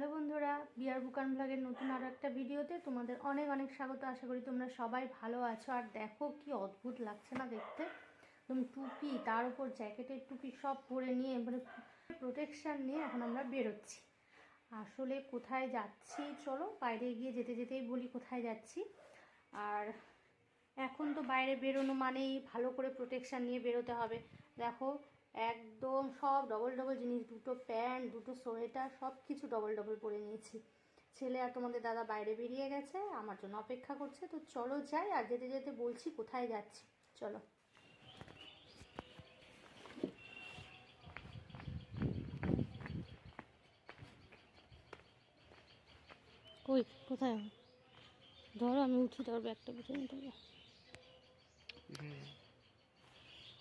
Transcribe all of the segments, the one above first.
Hello বন্ধুরা বিয়ার বুকান ব্লগের নতুন আরও একটা ভিডিওতে তোমাদের অনেক অনেক স্বাগত। আশা করি তোমরা সবাই ভালো আছো। আর দেখো কি অদ্ভুত লাগছে না দেখতে? একদম টুপি, তার উপর জ্যাকেটের টুপি সব পরে নিয়ে মানে প্রোটেকশান নিয়ে এখন আমরা বেরোচ্ছি। আসলে কোথায় যাচ্ছি? চলো বাইরে গিয়ে যেতে যেতেই বলি কোথায় যাচ্ছি। আর এখন তো বাইরে বেরোনো মানেই ভালো করে প্রোটেকশান নিয়ে বেরোতে হবে। দেখো একদম সব ডবল ডবল জিনিস দুটো প্যান্ট দুটো সোয়েটার সব কিছু ডবল ডবল পরে নিয়েছি। ছেলে আর তোমাদের দাদা বাইরে বেরিয়ে গেছে আমার জন্য অপেক্ষা করছে। তো চলো যাই আর যেতে যেতে বলছি কোথায় যাচ্ছি। চলো। কই কোথায়? ধরো আমি উঠি তোর ব্যাগটা বুঝে নিতে হবে।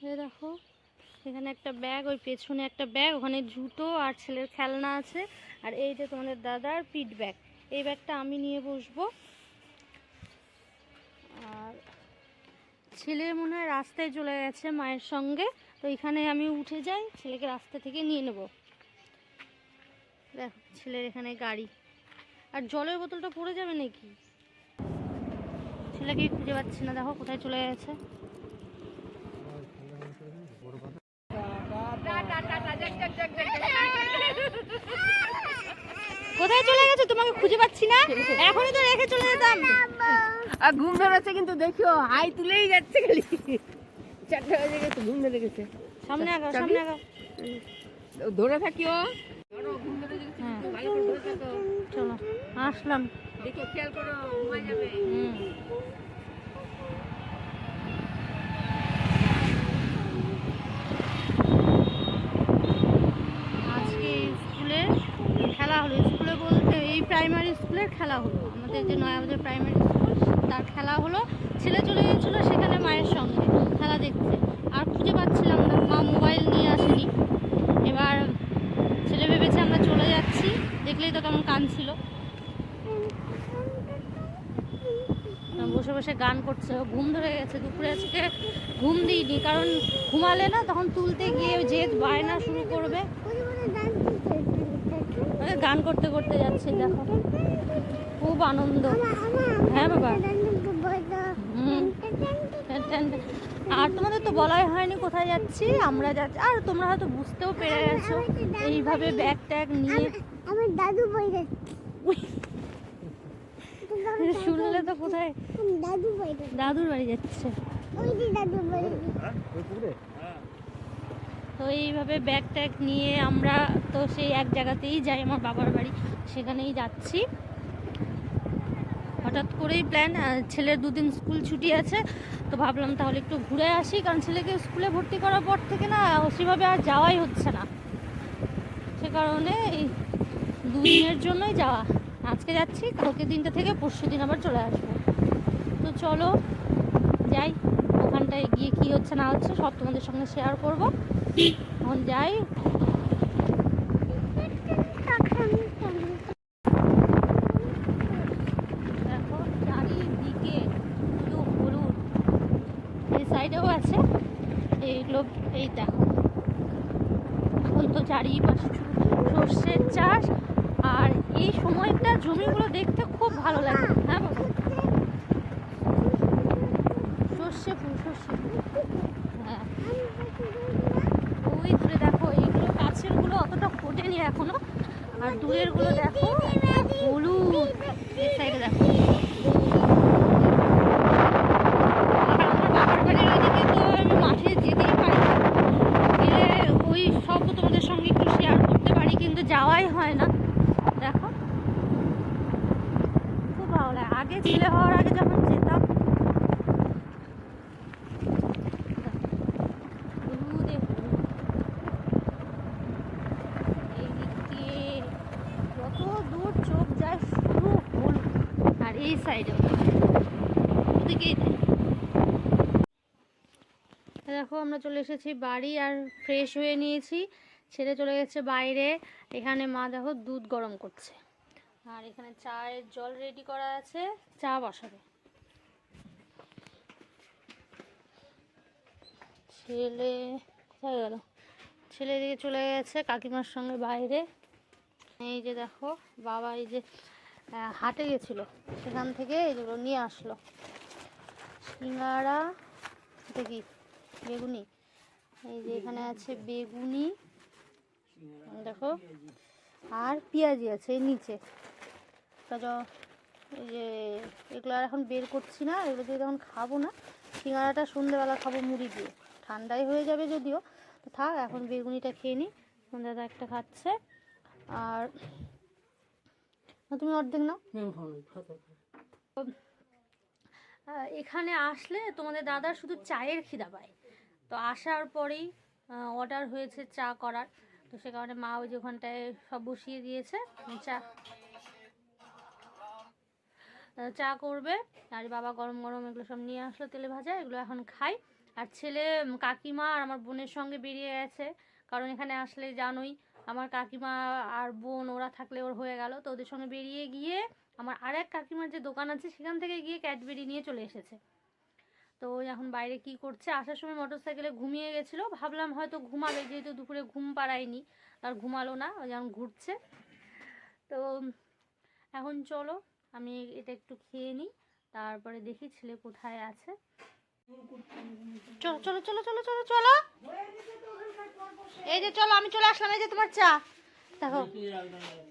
এই দেখো। এখানে একটা ব্যাগ, ওই পেছনে একটা ব্যাগ, ওখানে জুতো আর ছেলের খেলনা আছে। আর এই যে তোমাদের দাদার পিট ব্যাগ, এই ব্যাগটা আমি নিয়ে বসবো। আর ছেলে মনে হয় রাস্তায় চলে গেছে মায়ের সঙ্গে, তো এখানে আমি উঠে যাই, ছেলেকে রাস্তা থেকে নিয়ে নেব। দেখো, ছেলের এখানে গাড়ি। আর জলের বোতলটা পড়ে যাবে নাকি? ছেলেকে খুঁজে পাচ্ছি না, দেখো কোথায় চলে গেছে। কোথায় চলে গেছো? তোমাকে খুঁজে পাচ্ছি না। এখনই তো রেখে চলে যেতাম। আর ঘুম ধরেছে কিন্তু দেখিও হাই তুলেই যাচ্ছে খালি। চারটে বাজে গেছে ঘুম ধরে গেছে। সামনে আগাও সামনে আগাও। ধরে থাকিও। হ্যাঁ। চলো আসলাম। দেখো খেয়াল করো ঘুমাই যাবে। হুম আজকে স্কুলে খেলা হলো স্কুলে বলতে এই প্রাইমারি স্কুলের খেলা হলো। আমাদের যে নয়াবাজার প্রাইমারি স্কুল তার খেলা হলো। ছেলে চলে গিয়েছিল সেখানে মায়ের সঙ্গে খেলা দেখতে। আর খুঁজে পাচ্ছিলাম না, মা মোবাইল নিয়ে আসেনি। এবার ছেলে ভেবেছে আমরা চলে যাচ্ছি। দেখলেই তো কেমন কাঁদছিল বসে বসে গান করছে। ঘুম ধরে গেছে। দুপুরে আজকে ঘুম দিইনি, কারণ ঘুমালে না তখন তুলতে গিয়ে জেদ বায়না শুরু করবে। গান করতে করতে যাচ্ছে দেখো। খুব আনন্দ। হ্যাঁ বাবা। আর তোমাদের তো বলাই হয়নি কোথায় যাচ্ছি আমরা যাচ্ছি। আর তোমরা হয়তো বুঝতেও পেরে গেছো এইভাবে ব্যাগ ট্যাগ নিয়ে আমার দাদু বই যাচ্ছে শুনলে তো কোথায় দাদু বই যাচ্ছে। দাদুর বাড়ি যাচ্ছে। ওই যে দাদু বই তো এইভাবে ব্যাগ ট্যাগ নিয়ে আমরা তো সেই এক জায়গাতেই যাই আমার বাবার বাড়ি, সেখানেই যাচ্ছি। হঠাৎ করেই প্ল্যান ছেলের দুদিন স্কুল ছুটি আছে, তো ভাবলাম তাহলে একটু ঘুরে আসি, কারণ ছেলেকে স্কুলে ভর্তি করার পর থেকে না সেভাবে আর যাওয়াই হচ্ছে না। সে কারণে এই দুদিনের জন্যই যাওয়া। আজকে যাচ্ছি কালকে দিনটা থেকে পরশু দিন আবার চলে আসব। তো চলো, যাই। ওখানটায় গিয়ে কী হচ্ছে না হচ্ছে সব তোমাদের সঙ্গে শেয়ার করব। এখন যাই। সাইডেও আছে। এইগুলো, এই দেখো। এখন তো চারিপাশে সর্ষের চাষ। আর এই সময়টা জমিগুলো দেখতে খুব ভালো লাগে হ্যাঁ বাবা সর্ষে ফুল সর্ষে ওই দূরে দেখো, এইগুলো কাছেরগুলো অতটা ফোটেনি এখনও। আর দূরেরগুলো দেখো, হলুদ। এই সাইডে দেখো আর আমার বাবার বাড়ির ওইদিকে তো আমি মাঠে যেতেই পারি না গেলে ওই সব তোমাদের সঙ্গে একটু শেয়ার করতে পারি কিন্তু যাওয়াই হয় না দেখো খুব ভালো লাগে আগে ছেলে হওয়ার আগে যখন যেতাম হলুদে হলুদ। এই দিক দিয়ে যত দূর চোখ যায় শুধু হলুদ আর এই সাইডে। ওদিকেই। দেখো। আমরা চলে এসেছি বাড়ি আর ফ্রেশ হয়ে নিয়েছি। ছেড়ে চলে গেছে বাইরে। এখানে মা দেখো দুধ গরম করছে। আর এখানে চায়ের জল রেডি করা আছে। চা বসাবে। ছেলে কোথায় গেল? ছেলে দিকে চলে গেছে কাকিমার সঙ্গে বাইরে। এই যে দেখো, বাবা এই যে হাটে গেছিল। সেখান থেকে এগুলো নিয়ে আসলো। সিঙ্গারা কি? বেগুনি। এই যে এখানে আছে বেগুনি, দেখো। আর পেঁয়াজি আছে এই নিচে। এই যে এগুলো আর এখন বের করছি না, এগুলো দিয়ে এখন খাব না। সিঙ্গারাটা সন্ধ্যেবেলা খাব মুড়ি দিয়ে। ঠান্ডাই হয়ে যাবে যদিও। থাক, এখন বেগুনিটা খেয়ে নিই দাদা একটা খাচ্ছে। আর তুমি অর্ধেক নাও। এখানে আসলে তোমাদের দাদার শুধু চায়ের খিদা পায়। তো আসার পরেই অর্ডার হয়েছে চা করার। তো সে কারণে মা ওই যে ওখানটায় সব বসিয়ে দিয়েছে চা। চা করবে আর বাবা গরম গরম এগুলো সব নিয়ে আসলো তেলে ভাজা এগুলো এখন খাই। আর ছেলে কাকিমা আর আমার বোনের সঙ্গে বেরিয়ে গেছে। কারণ এখানে আসলে জানোই আমার কাকিমা আর বোন, ওরা থাকলে ওর হয়ে গেল। তো ওদের সঙ্গে বেরিয়ে গিয়ে আমার আর এক কাকিমার যে দোকান আছে, সেখান থেকে গিয়ে ক্যাডবেরি নিয়ে চলে এসেছে। তো এখন বাইরে কি করছে? আসার সময় মোটর সাইকেলে ঘুমিয়ে গেছিল। ভাবলাম হয়তো ঘুমাবে, যেহেতু দুপুরে ঘুম পাড়ায়নি, আর ঘুমালো না যেমন ঘুরছে। তো এখন চলো, আমি এটা একটু খেয়ে নিই, তারপরে দেখি ছেলে কোথায় আছে। চলো চলো চলো চলো চলো চলো। এই যে চলো, আমি চলে আসলাম, এই যে তোমার চা। দেখো,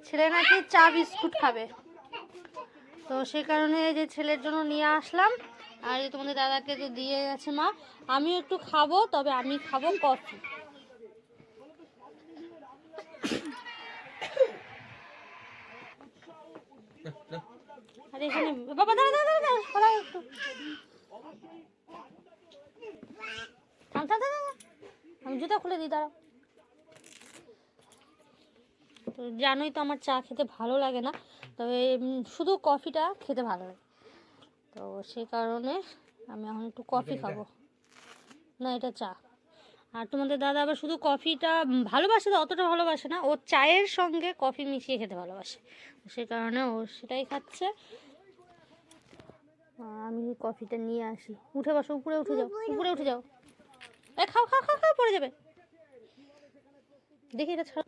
ছেলে নাকি চা বিস্কুট খাবে। তো সে কারণে যে ছেলের জন্য নিয়ে আসলাম। আর যে তোমাদের দাদাকে তো দিয়ে গেছে মা। আমিও একটু খাব, তবে আমি খাব কফি। আর বাবা, দাঁড়া দাঁড়া দাঁড়া একটু থাম থাম থাম, থাম, থাম। আমি জুতা খুলে দিই দাঁড়াও। তো জানোই তো আমার চা খেতে ভালো লাগে না তবে শুধু কফিটা খেতে ভালো লাগে। তো সেই কারণে আমি এখন একটু কফি খাব। না এটা চা। আর তোমাদের দাদা আবার শুধু কফিটা ভালোবাসে তো অতটা ভালোবাসে না। ও চায়ের সঙ্গে কফি মিশিয়ে খেতে ভালোবাসে। সে কারণে ও সেটাই খাচ্ছে। আমি কফিটা নিয়ে আসি। উঠে বসো উপরে উঠে যাও উপরে উঠে যাও। এ খাও খাও খাও খাও পড়ে যাবে। দেখি এটা ছাড়।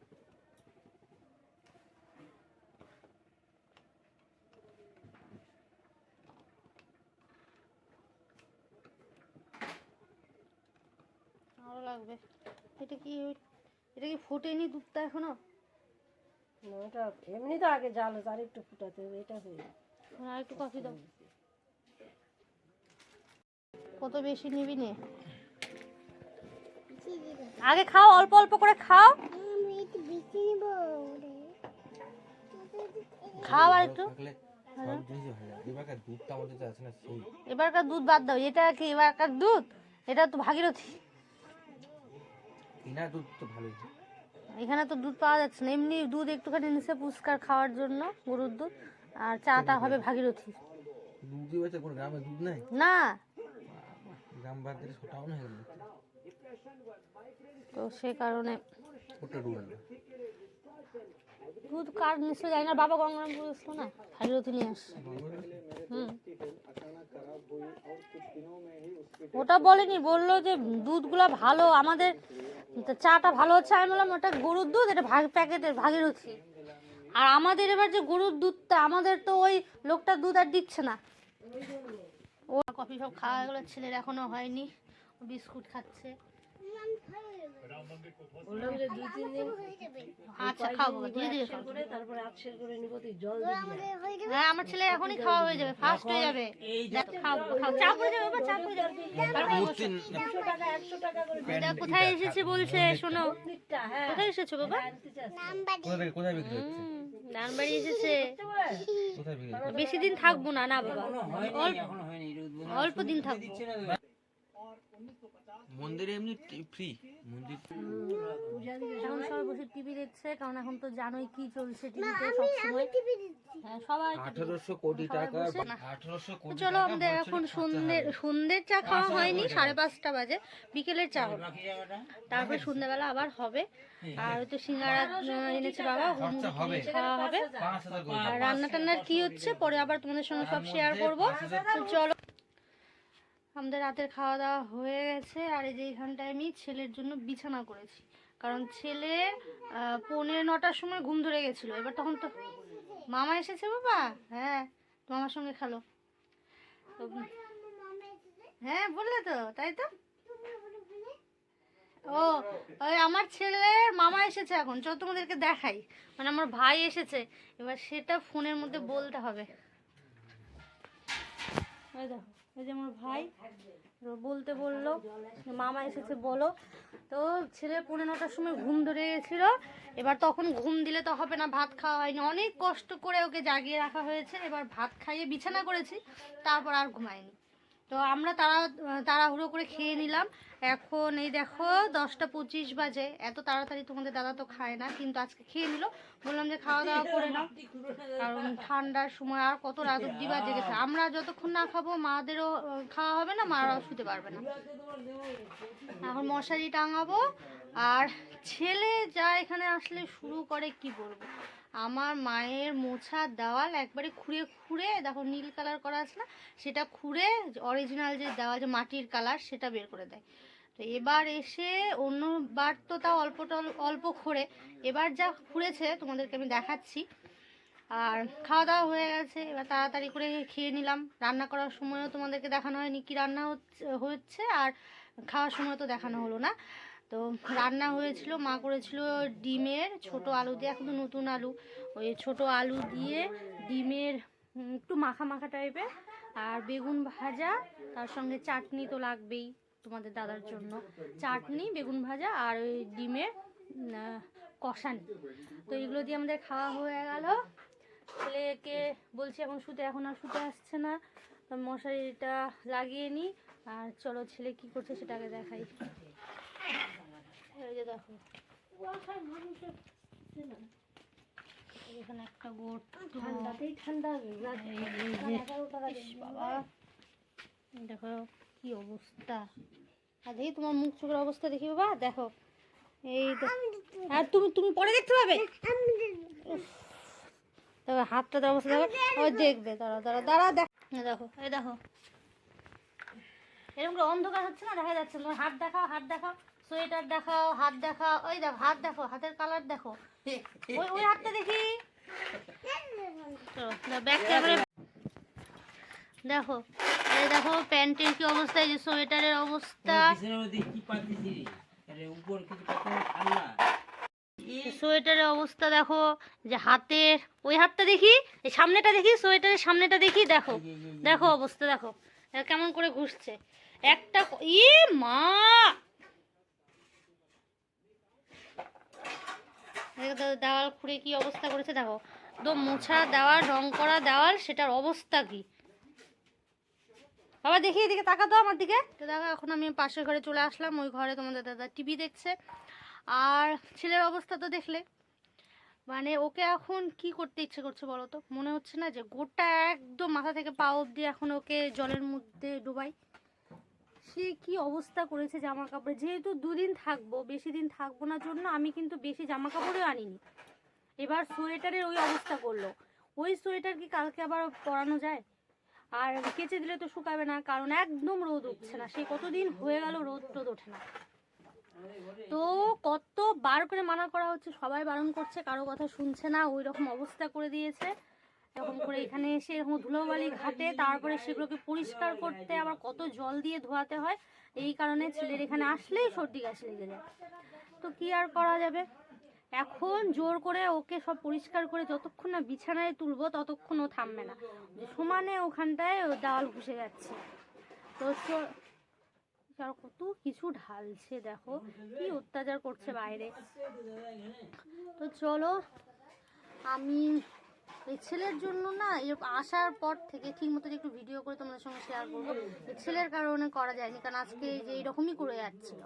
আরও লাগবে। এটা কি এটা কি ফোটেনি দুধটা এখনও? না, এমনি তো আগে জাল আর একটু ফুটাতে হবে এটা হয়ে। আর একটু কফি দাও। কত বেশি নিবি নে? আগে খাও অল্প অল্প করে খাও। খাও আর একটু। এবারকার দুধ বাদ দাও। এটা কি এবারকার দুধ? এটা তো ভাগীরথী। কিনা দুধ তো ভালোই। এখানে তো দুধ পাওয়া যাচ্ছে না। এমনি দুধ একটুখানি নিচে পুষ্কার খাওয়ার জন্য গরুর দুধ। আর চাটা হবে ভাগীরথী। গ্রামে দুধ নেই? না। গ্রাম বাদ ছোটাও না হয়ে গেল তো সে কারণে ওটা দুধ আনবে কার নিশ্চয় যায় না বাবা গঙ্গারাম বলেছিল না? ভাগীরথী নিয়ে আসছে। হুম। ওটা বলেনি বলল যে দুধগুলো ভালো আমাদের চাটা ভালো হচ্ছে আমি বললাম ওটা গরুর দুধ এটা ভাগ প্যাকেটের ভাগীরথী আর আমাদের এবার যে গরুর দুধটা আমাদের তো ওই লোকটা দুধ আর দিচ্ছে না। ও কফি সব খাওয়া গেলো ছেলের এখনও হয়নি ও বিস্কুট খাচ্ছে। আচ্ছা দিবি হ্যাঁ আমার ছেলে এখনই খাওয়া হয়ে যাবে ফাস্ট হয়ে যাবে। দেখো, খাও খাও যাবে বাবা চা যাবে। তারপরে বসো। দুশো টাকা একশো টাকা করে এটা কোথায় এসেছে বলছে শোনো। হ্যাঁ। কোথায় এসেছ বাবা? কোথায় বিক্রি হচ্ছে হুম, ডানবাড়ি এসেছে। কোথায় বিক্রি হচ্ছে বেশি দিন থাকব না না বাবা। অল্প দিন থাকব। মন্দিরে এমনি ফ্রি মন্দির এখন সবাই বসে টিভি দেখছে কারণ এখন তো জানোই কি চলছে টিভিতে সবসময়। হ্যাঁ সবাই আঠারোশো কোটি টাকা আঠারোশো কোটি চলো আমাদের এখন সন্ধ্যে সন্ধ্যের চা খাওয়া হয়নি সাড়ে পাঁচটা বাজে। বিকেলের চা হবে তারপরে সন্ধ্যাবেলা আবার হবে। আর ওই তো সিঙ্গারা এনেছে বাবা খাওয়া হবে। আর রান্না টান্নার কি হচ্ছে? পরে আবার তোমাদের সঙ্গে সব শেয়ার করব। চলো। আমাদের রাতের খাওয়া দাওয়া হয়ে গেছে, আর এই যে এখানটায় আমি ছেলের জন্য বিছানা করেছি। কারণ ছেলে পৌনে নটার সময় ঘুম ধরে গেছিল, এবার তখন তো মামা এসেছে বাবা? হ্যাঁ মামার সঙ্গে খেলো। হ্যাঁ বললে তো, তাই তো? ও, ওই আমার ছেলের মামা এসেছে এখন, চল তোমাদেরকে দেখাই। মানে আমার ভাই এসেছে, এবার সেটা ফোনের মধ্যে বলতে হবে। দেখো। এই যে আমার ভাই বলতে বলল মামা এসেছে, বলো। তো ছেলে পনেরো নটার সময় ঘুম ধরে গেছিল। এবার তখন ঘুম দিলে তো হবে না, ভাত খাওয়া হয়নি। অনেক কষ্ট করে ওকে জাগিয়ে রাখা হয়েছে। এবার ভাত খাইয়ে বিছানা করেছি, তারপর আর ঘুমায়নি। তো আমরা তাড়া তাড়াহুড়ো করে খেয়ে নিলাম। এখন এই দেখো, দশটা পঁচিশ বাজে। এত তাড়াতাড়ি তোমাদের দাদা তো খায় না, কিন্তু আজকে খেয়ে নিল। বললাম যে খাওয়া দাওয়া করে নাও। কারণ ঠান্ডার সময় আর কত রাত অব্দি বা জেগেছে আমরা যতক্ষণ না খাব, মাদেরও, খাওয়া হবে না মারাও শুতে পারবে না। এখন মশারি টাঙাবো, আর ছেলে যা এখানে আসলে শুরু করে, কি বলব? আমার মায়ের মোছা দেওয়াল একবারে খুঁড়ে খুঁড়ে, দেখো নীল কালার করা আছে না, সেটা খুঁড়ে অরিজিনাল যে দেওয়াল যে মাটির কালার, সেটা বের করে দেয়। তো এবার এসে অন্যবার তো তাও অল্পটা অল্প খোঁড়ে। এবার যা খুঁড়েছে তোমাদেরকে আমি দেখাচ্ছি। আর খাওয়া দাওয়া হয়ে গেছে, এবার তাড়াতাড়ি করে খেয়ে নিলাম। রান্না করার সময়ও তোমাদেরকে দেখানো হয়নি কি রান্না হচ্ছে হচ্ছে, আর খাওয়ার সময় তো দেখানো হলো না। তো রান্না হয়েছিল, মা করেছিল ডিমের ছোট আলু দিয়ে, এখন নতুন আলু। ওই ছোট আলু দিয়ে ডিমের একটু মাখা মাখা টাইপের আর বেগুন ভাজা, তার সঙ্গে চাটনি তো লাগবেই তোমাদের দাদার জন্য। চাটনি, বেগুন ভাজা আর ওই ডিমের কষানি। তো এগুলো দিয়ে আমাদের খাওয়া হয়ে গেল। ছেলেকে বলছি, এখন শুতে, এখন আর শুতে আসছে না। মশারিটা লাগিয়ে নিই আর চলো, ছেলে কি করছে সেটাকে দেখাই। এই যে দেখো। এখানে একটা গোট। ঠান্ডাতেই ঠান্ডা বাবা। দেখো কি অবস্থা। আর দেখি তোমার মুখ চোখের অবস্থা দেখি বাবা দেখো। এই আর তুমি তুমি পরে দেখতে পাবে। দেখো হাতটা অবস্থা দেখো। ওই দেখবে দাঁড়া দাঁড়া দাঁড়া দেখ। দেখো এই দেখো। এরকম করে অন্ধকার হচ্ছে না দেখা যাচ্ছে না। তোমার হাত দেখাও হাত দেখাও। সোয়েটার দেখাও হাত দেখাও ওই দেখো হাত দেখো হাতের কালার দেখো। ওই ওই হাতটা দেখি। ব্যাক ক্যামেরা দেখো এই দেখো প্যান্টের কি অবস্থা এই যে সোয়েটারের অবস্থা। সোয়েটারের অবস্থা দেখো যে হাতের ওই হাতটা দেখি এই সামনেটা দেখি সোয়েটারের সামনেটা দেখি দেখো। দেখো অবস্থা দেখো। কেমন করে ঘুরছে। একটা ই মা দেখো তো দেওয়াল খুঁড়ে কি অবস্থা করেছে দেখো। একদম মোছা দেওয়াল, রং করা দেওয়াল, সেটার অবস্থা কি? বাবা দেখি এদিকে তাকা তো আমার দিকে। তো দেখো, এখন আমি পাশের ঘরে চলে আসলাম, ওই ঘরে তোমাদের দাদা টিভি দেখছে। আর ছেলের অবস্থা তো দেখলে। মানে ওকে এখন কি করতে ইচ্ছে করছে বলো তো? মনে হচ্ছে না যে গোটা একদম মাথা থেকে পা অবধি এখন ওকে জলের মধ্যে ডুবাই। সে কি অবস্থা করেছে জামা কাপড়ে যেহেতু দুদিন থাকব, বেশি দিন থাকব না জন্য আমি কিন্তু বেশি জামা কাপড়ও আনিনি। এবার সোয়েটারের ওই অবস্থা করল। ওই সোয়েটার কি কালকে আবার পরানো যায়? আর কেচে দিলে তো শুকাবে না, কারণ একদম রোদ উঠছে না। সে কতদিন হয়ে গেল রোদ টোদ ওঠে না। তো কত বার করে মানা করা হচ্ছে, সবাই বারণ করছে, কারও কথা শুনছে না, ওই রকম অবস্থা করে দিয়েছে। এরকম করে এখানে এসে এরকম ধুলোবালি ঘাটে তারপরে সেগুলোকে পরিষ্কার করতে আবার কত জল দিয়ে ধোয়াতে হয়, এই কারণে ছেলের এখানে আসলেই সর্দি কাশি লেগে যায়। তো কি আর করা যাবে? এখন জোর করে ওকে সব পরিষ্কার করে যতক্ষণ না বিছানায় তুলবো ততক্ষণ ও থামবে না। সমানে ওখানটায় দেওয়াল ঘুষে যাচ্ছে। তো আর কত কিছু ঢালছে দেখো, কি অত্যাচার করছে বাইরে। তো চলো, আমি এই ছেলের জন্য না এর আসার পর থেকে ঠিক মতো একটু ভিডিও করে তোমাদের সঙ্গে শেয়ার করব এই ছেলের কারণে করা যায়নি কারণ আজকে যে এইরকমই করে যাচ্ছিল।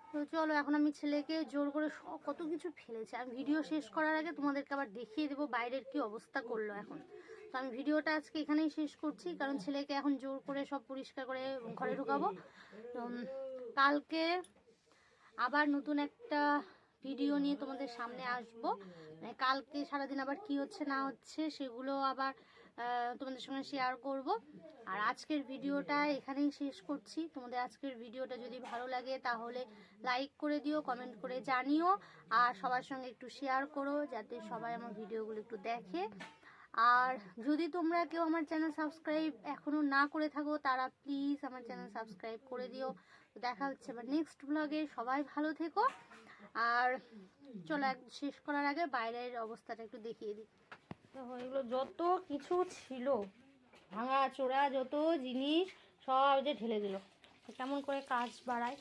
তো চলো এখন আমি ছেলেকে জোর করে কত কিছু ফেলেছে। আমি ভিডিও শেষ করার আগে তোমাদেরকে আবার দেখিয়ে দেবো বাইরের কি অবস্থা করল এখন। তো আমি ভিডিওটা আজকে এখানেই শেষ করছি কারণ ছেলেকে এখন জোর করে সব পরিষ্কার করে ঘরে ঢুকাবো। তো, কালকে আবার নতুন একটা ভিডিও নিয়ে তোমাদের সামনে আসব। মানে কালকে সারাদিন আবার কি হচ্ছে, না হচ্ছে, সেগুলো আবার তোমাদের সঙ্গে শেয়ার করব। আর আজকের ভিডিওটা এখানেই শেষ করছি। তোমাদের আজকের ভিডিওটা যদি ভালো লাগে, তাহলে লাইক করে দিও কমেন্ট করে জানিও, আর সবার সঙ্গে একটু শেয়ার করো, যাতে সবাই আমার ভিডিওগুলো একটু দেখে। আর যদি তোমরা কেউ আমার চ্যানেল সাবস্ক্রাইব এখনও না করে থাকো, তারা প্লিজ আমার চ্যানেল সাবস্ক্রাইব করে দিও। দেখা হচ্ছে আবার নেক্সট ব্লগে সবাই ভালো থেকো। আর চলো শেষ করার আগে বাইরের অবস্থাটা একটু দেখিয়ে দিই। তো এগুলো যত কিছু ছিল, ভাঙা, চোরা, যত জিনিস, সব যে ঢেলে দিল। কেমন করে কাজ বাড়ায়।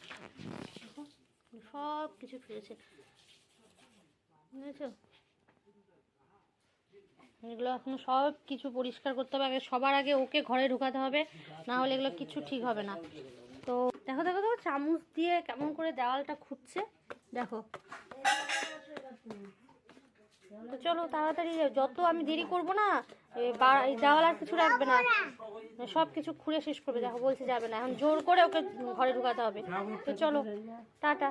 সব কিছু ফিরেছে বুঝেছ? এগুলো এখন সব কিছু পরিষ্কার করতে হবে। আগে সবার আগে ওকে ঘরে ঢুকাতে হবে, না হলে এগুলো কিছু ঠিক হবে না। তো দেখো দেখো দেখো, চামচ দিয়ে কেমন করে দেওয়ালটা খুঁজছে। দেখো। তো চলো তাড়াতাড়ি যত আমি দেরি করব না দেওয়াল আর কিছু রাখবে না। সব কিছু খুঁড়ে শেষ করবে, দেখো, বলছে যাবে না। এখন জোর করে ওকে ঘরে ঢুকাতে হবে। তো চলো, টাটা।